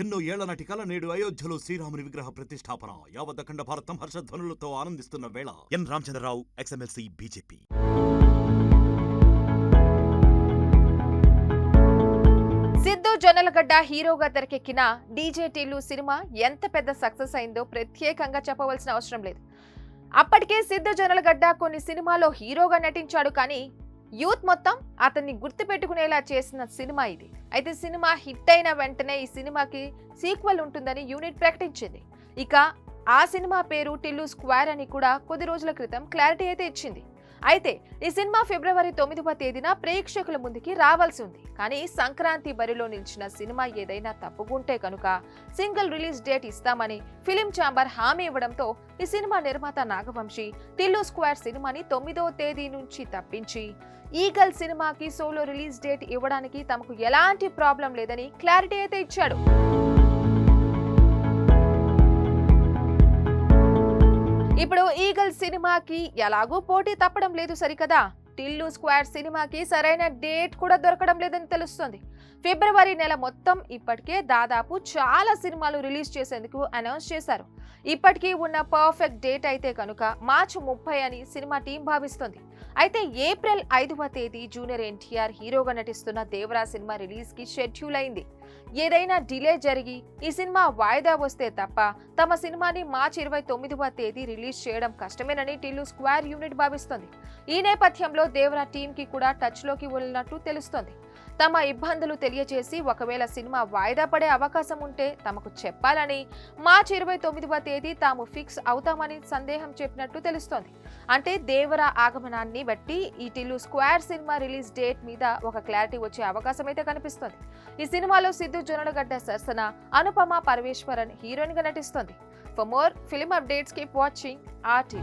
ఎన్నో ఏళ్ళ నాటి కల నేడు అయోధ్యలో శ్రీరాముని విగ్రహ ప్రతిష్టాపన. యావత్ భారతం హర్షధ్వనులతో ఆనందిస్తున్న వేళ N. Ramachandra Rao ex MLC BJP. Siddhu Jonnalagadda హీరోగా తెరకెక్కిన డీజేటీలు సినిమా ఎంత పెద్ద సక్సెస్ అయిందో ప్రత్యేకంగా చెప్పవలసిన అవసరం లేదు. అప్పటికే సిద్ధు జొన్నలగడ్డ కొన్ని సినిమాలో హీరోగా నటించాడు కానీ యూత్ మొత్తం అతన్ని గుర్తుపెట్టుకునేలా చేసిన సినిమా ఇది. అయితే సినిమా హిట్ అయిన వెంటనే ఈ సినిమాకి సీక్వెల్ ఉంటుందని యూనిట్ ప్రకటించింది. ఇక ఆ సినిమా పేరు టిల్లు స్క్వేర్ అని కూడా కొద్ది రోజుల క్రితం క్లారిటీ అయితే ఇచ్చింది. అయితే ఈ సినిమా ఫిబ్రవరి తొమ్మిదవ తేదీన ప్రేక్షకుల ముందుకి రావాల్సి ఉంది. కానీ సంక్రాంతి బరిలో నిలిచిన సినిమా ఏదైనా తప్పుకుంటే కనుక సింగిల్ రిలీజ్ డేట్ ఇస్తామని ఫిలిం ఛాంబర్ హామీ ఇవ్వడంతో ఈ సినిమా నిర్మాత నాగవంశి తిల్లు స్క్వేర్ సినిమాని తొమ్మిదవ తేదీ నుంచి తప్పించి ఈగల్ సినిమాకి సోలో రిలీజ్ డేట్ ఇవ్వడానికి తమకు ఎలాంటి ప్రాబ్లం లేదని క్లారిటీ అయితే ఇచ్చాడు. ఇప్పుడు ఈగల్ సినిమాకి ఎలాగూ పోటీ తప్పడం లేదు సరికదా? టిల్లు స్క్వాడ్ సినిమాకి సరైన డేట్ కూడా దొరకడం లేదని తెలుస్తుంది. ఫిబ్రవరి నెల మొత్తం ఇప్పటికే దాదాపు చాలా సినిమాలు రిలీజ్ చేసేందుకు అనౌన్స్ చేశారు. ఇప్పటికీ ఉన్న పర్ఫెక్ట్ డేట్ అయితే కనుక మార్చి ముప్పై అని సినిమా టీం భావిస్తుంది. అయితే ఏప్రిల్ ఐదవ తేదీ జూనియర్ ఎన్టీఆర్ హీరోగా నటిస్తున్న దేవరా సినిమా రిలీజ్కి షెడ్యూల్ అయింది. ఏదైనా డిలే జరిగి ఈ సినిమా వాయిదా వస్తే తప్ప తమ సినిమాని మార్చి ఇరవై తొమ్మిదవ తేదీ రిలీజ్ చేయడం కష్టమేనని టిల్లు స్క్వేర్ యూనిట్ భావిస్తోంది. ఈ నేపథ్యంలో దేవరా టీం కి కూడా టచ్లోకి వెళ్ళినట్టు తెలుస్తోంది. తమ ఇబ్బందులు తెలియజేసి ఒకవేళ సినిమా వాయిదా పడే అవకాశం ఉంటే తమకు చెప్పాలని మార్చి ఇరవై తొమ్మిదవ తేదీ తాము ఫిక్స్ అవుతామని సందేహం చెప్పినట్టు తెలుస్తోంది. అంటే దేవర ఆగమనాన్ని బట్టి ఈటిల్లు స్క్వేర్ సినిమా రిలీజ్ డేట్ మీద ఒక క్లారిటీ వచ్చే అవకాశం అయితే కనిపిస్తోంది. ఈ సినిమాలో సిద్ధు జొన్నలగడ్డ సరసన అనుపమ పరమేశ్వరన్ హీరోయిన్గా నటిస్తోంది for more film updates keep watching RT